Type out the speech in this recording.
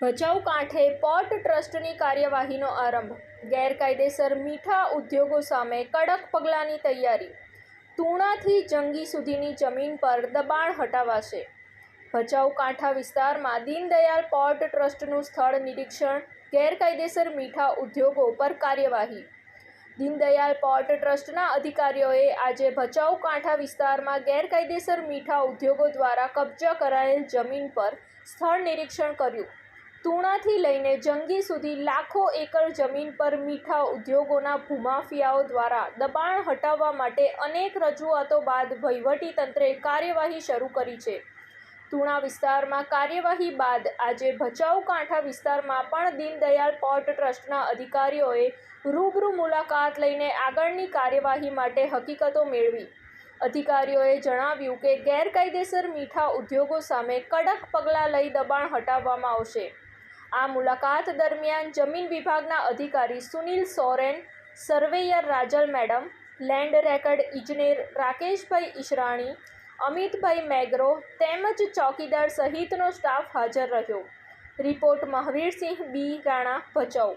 ભચાઉ કાંઠે પોર્ટ ટ્રસ્ટની કાર્યવાહીનો આરંભ. ગેરકાયદેસર મીઠા ઉદ્યોગો સામે કડક પગલાંની તૈયારી. તુણાથી જંગી સુધીની જમીન પર દબાણ હટાવાશે. ભચાઉ કાંઠા વિસ્તારમાં દીનદયાલ પોર્ટ ટ્રસ્ટનું સ્થળ નિરીક્ષણ, ગેરકાયદેસર મીઠા ઉદ્યોગો પર કાર્યવાહી. દીનદયાલ પોર્ટ ટ્રસ્ટના અધિકારીઓએ આજે ભચાઉ કાંઠા વિસ્તારમાં ગેરકાયદેસર મીઠા ઉદ્યોગો દ્વારા કબજા કરાયેલ જમીન પર સ્થળ નિરીક્ષણ કર્યું. તુણાથી લઈને જંગી સુધી લાખો એકર જમીન પર મીઠા ઉદ્યોગોના ભૂમાફિયાઓ દ્વારા દબાણ હટાવવા માટે અનેક રજૂઆતો બાદ વહીવટીતંત્રે કાર્યવાહી શરૂ કરી છે. તુણા વિસ્તારમાં કાર્યવાહી બાદ આજે ભચાઉ કાંઠા વિસ્તારમાં પણ દીનદયાળ પોર્ટ ટ્રસ્ટના અધિકારીઓએ રૂબરૂ મુલાકાત લઈને આગળની કાર્યવાહી માટે હકીકતો મેળવી. અધિકારીઓએ જણાવ્યું કે ગેરકાયદેસર મીઠા ઉદ્યોગો સામે કડક પગલાં લઈ દબાણ હટાવવામાં આવશે. આ મુલાકાત દરમિયાન જમીન વિભાગના અધિકારી Sunil Soren, surveyor Rajal madam, land record ઇજનેર રાકેશભાઈ ઈશરાણી, અમિતભાઈ મેગ્રો તેમજ ચોકીદાર સહિતનો સ્ટાફ હાજર રહ્યો. Report Mahavirsinh B Rana Bhachau.